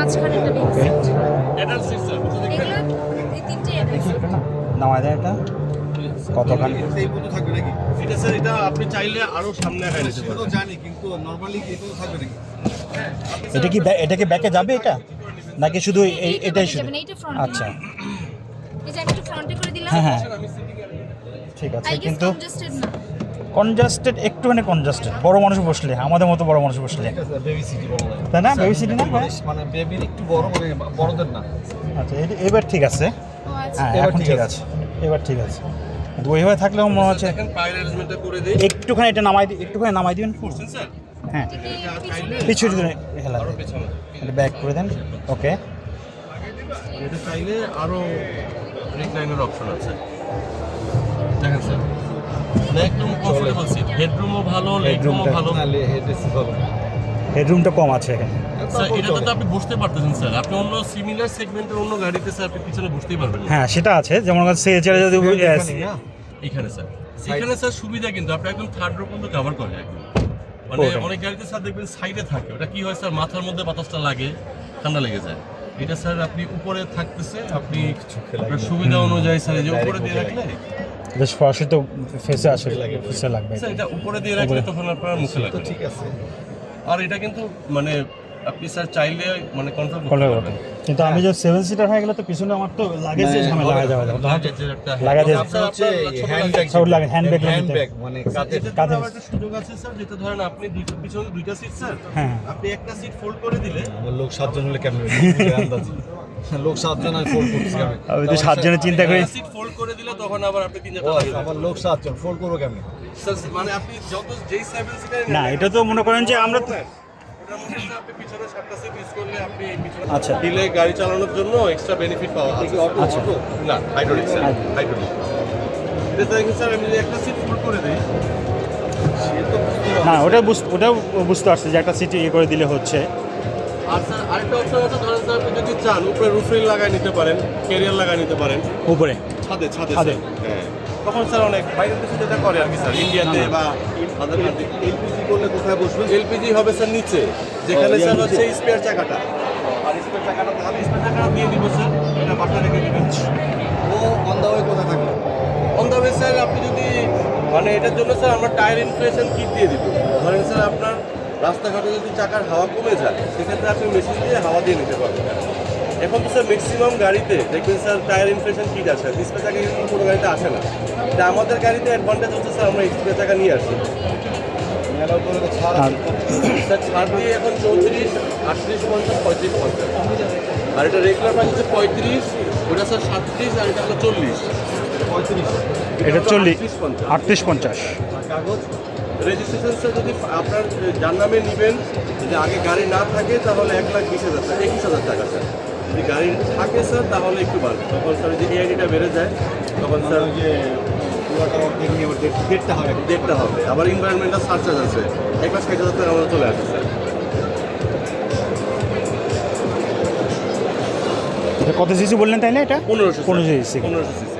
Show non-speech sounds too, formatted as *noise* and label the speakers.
Speaker 1: মাঝখানে একটা baby
Speaker 2: Okay.
Speaker 3: Adult seat sir
Speaker 1: এগুলো এই তিনটে adult seat।
Speaker 2: নামায় দেয় এটা। কতখানি?
Speaker 4: এই পর্যন্ত থাকবে নাকি?
Speaker 3: এটা স্যার এটা আপনি চাইলে আরও সামনে আগায় নিতে
Speaker 4: সেটা জানি কিন্তু নর্মালি এই পর্যন্ত থাকবে নাকি?
Speaker 2: এটা কি এটা কি ব্যাকে যাবে এটা? নাকি শুধু এই- এটাই শুধু? আচ্ছা।
Speaker 1: এই যে আমি একটু ফ্রন্টে করে দিলাম।
Speaker 2: হ্যাঁ হ্যাঁ। ঠিক আছে কিন্তু
Speaker 1: কনজাস্টেড না
Speaker 2: কনজাস্টেড একটুখানি কনজাস্টেড। বড় মানুষ বসলে আমাদের মতো বড় মানুষ বসলে।
Speaker 4: বেবি সিটি
Speaker 2: তাই না? বেবি সিটি না
Speaker 4: মানে বেবির একটু বড় মানে বড়দের না।
Speaker 2: আচ্ছা এবার ঠিক আছে।
Speaker 1: আচ্ছা।
Speaker 2: হ্যাঁ
Speaker 4: এবার
Speaker 2: এখন
Speaker 4: ঠিক আছে।
Speaker 2: এবার ঠিক আছে। কিন্তু ওইভাবে থাকলেও মনে হচ্ছে
Speaker 3: দেই।
Speaker 2: একটুখানি এটা নামাই দি একটুখানি নামাই দিবেন। হ্যাঁ।
Speaker 1: এটা কি পিছনে?
Speaker 2: পিছু দিকে হেলা
Speaker 3: আরও
Speaker 2: এটা ব্যাক করে দেন। ওকে
Speaker 3: এটা চাইলে আরও রিক্লাইনের অপশন আছে। দেখেন স্যার। মানে একদম কমফোর্টেবল সিট হেডরুমও ভালো লেগরুমও ভালো।
Speaker 4: না হেডেসি ভালো।
Speaker 2: হেডরুমটা কম আছে এখানে।
Speaker 3: স্যার এটাতে তো আপনি বসতে পারতেছেন স্যার আপনি অন্য সিমিলার সেগমেন্টের অন্য গাড়িতে স্যার আপনি পিছনে বসতেই পারবেন
Speaker 2: হ্যাঁ সেটা আছে। যেমন যদি
Speaker 3: এখানে স্যার এখানে স্যার সুবিধা কিন্তু আপনি একদম থার্ড রো পর্যন্ত কভার একদম মানে অনেক গাড়িতে স্যার দেখবেন সাইডে থাকে। ওটা কি হয় স্যার মাথার মধ্যে বাতাসটা লাগে ঠান্ডা লেগে যায়। এটা স্যার আপনি উপরে থাকতেছে আপনি সুবিধা অনুযায়ী স্যার এই যে উপরে দিয়ে রাখলে
Speaker 2: বেশ সরাসরি তো ফেসে আসে ফেসে লাগবে
Speaker 3: এটা। উপরে দিয়ে রাখলে তখন আপনার মুখে লাগবে।
Speaker 4: ঠিক আছে।
Speaker 3: আর এটা কিন্তু মানে আপনি স্যার চাইলে মানে কন্ট্রোল করতে পারবেন।
Speaker 2: কিন্তু আমি যে সেভেন সিটার হয়ে গেলে তো পিছনে আমার তো লাগেজে ঝামেলা লাগা যাবে
Speaker 3: একটা
Speaker 2: লাগাতে-
Speaker 3: আপনার-
Speaker 4: হচ্ছে হ্যান্ড
Speaker 2: লাগে,
Speaker 4: হ্যান্ড ব্যাগ মানে কাঁধে
Speaker 3: এটাতে
Speaker 2: কাঁধে-
Speaker 3: একটা সুযোগ আছে স্যার যেটা ধরেন আপনি দুইটা পিছনে দুইটা সিট স্যার
Speaker 2: হ্যাঁ।
Speaker 3: আপনি একটা সিট ফোল্ড করে দিলে
Speaker 4: আমার লোক সাতজন হলে কেমন আন্দাজ। *laughs* লোক সাতজন ফোন করছি আমি। *laughs*
Speaker 2: তো সাতজনের চিন্তা করি।
Speaker 3: সিট ফোল্ড করে দিলে তখন আবার আপনি তিন
Speaker 4: আমার লোক সাতজন ফোন করব কেমন?
Speaker 3: স্যার মানে আপনি যত যেই সেভেন সিটার
Speaker 2: না এটা তো মনে করেন যে আমরা তো
Speaker 3: ওটার মধ্যে স্যার আপনি পিছনে সাতটা সিট ইউজ করলে আপনি পিছনে
Speaker 2: আচ্ছা।
Speaker 3: দিলে গাড়ি চালানোর জন্য এক্সট্রা বেনিফিট পাওয়া যায়
Speaker 2: আচ্ছা।
Speaker 3: না হাইড্রোলিক স্যার
Speaker 2: Hydraulic।
Speaker 3: হাইড্রোলিক এটা দেখেন স্যার আমি একটা সিট ফোল্ড করে দিই
Speaker 2: না ওটা বুঝতে ওটাও বুঝতে পারছি যে একটা সিটি ইয়ে করে দিলে হচ্ছে।
Speaker 3: আর স্যার আরেকটা অপশন আছে ধরেন স্যার আপনি যদি চান উপরে লাগাই নিতে পারেন ক্যারিয়ার লাগাই নিতে পারেন।
Speaker 2: উপরে।
Speaker 3: ছাদে ছাদে
Speaker 2: ছাদে।
Speaker 3: হ্যাঁ। তখন স্যার অনেক বাইরের দেশে যেটা করে আর কি স্যার ইন্ডিয়াতে বা আদার কান্ট্রি
Speaker 4: এলপিজি করলে কোথায় বসবে?
Speaker 3: এলপিজি হবে স্যার নিচে। যেখানে স্যার হচ্ছে স্পেয়ার চাকাটা। আর স্পেয়ার চাকাটা তাহলে স্পেয়ার চাকাটা দিয়ে দিব স্যার। এটা রেখে দিবেন।
Speaker 4: ও অন দা ওয়ে কোথায় থাকবে?
Speaker 3: অন ওয়ে স্যার আপনি যদি মানে এটার জন্য স্যার আমরা টায়ার ইনফ্লেশন কিট দিয়ে দিব। ধরেন স্যার আপনার রাস্তাঘাটে যদি চাকার হাওয়া কমে যায় সেক্ষেত্রে আপনি মেশিন দিয়ে হাওয়া দিয়ে নিতে পারবেন। এখন তো স্যার ম্যাক্সিমাম গাড়িতে দেখবেন স্যার টায়ার ইনফ্লেশন কিট আসে ডিসপ্লে চাকা কিন্তু কোনো গাড়িতে আসে না। তা আমাদের গাড়িতে অ্যাডভান্টেজ হচ্ছে স্যার আমরা ডিসপ্লে চাকা নিয়ে আসি।
Speaker 4: মেলা উপরে তো ছাড়
Speaker 3: স্যার ছাড় দিয়ে এখন চৌত্রিশ আটত্রিশ পঞ্চাশ পঁয়ত্রিশ পঞ্চাশ। আর এটা রেগুলার প্রাইস হচ্ছে পঁয়ত্রিশ ওটা স্যার সাতত্রিশ আর এটা হলো চল্লিশ।
Speaker 4: পঁয়ত্রিশ
Speaker 2: এটা চল্লিশ
Speaker 3: আটত্রিশ পঞ্চাশ।
Speaker 4: কাগজ?
Speaker 3: রেজিস্ট্রেশন স্যার যদি আপনার যার নামে নেবেন যদি আগে গাড়ি না থাকে তাহলে এক লাখ বিশ হাজার টাকা একুশ হাজার টাকা স্যার যদি গাড়ি থাকে স্যার তাহলে একটু বাড়বে। তখন স্যার যে এআইডিটা বেড়ে যায় তখন স্যার
Speaker 4: যে ডেটটা হবে।
Speaker 3: দেখতে হবে। আবার এনভায়রনমেন্টাল সার্চার্জ আছে। এক লাখ ষাট হাজার টাকা আমাদের চলে আসে স্যার
Speaker 2: কত সিসি বললেন তাইলে এটা?
Speaker 3: পনেরোশো
Speaker 2: পনেরোশো সিসি
Speaker 3: পনেরোশো সিসি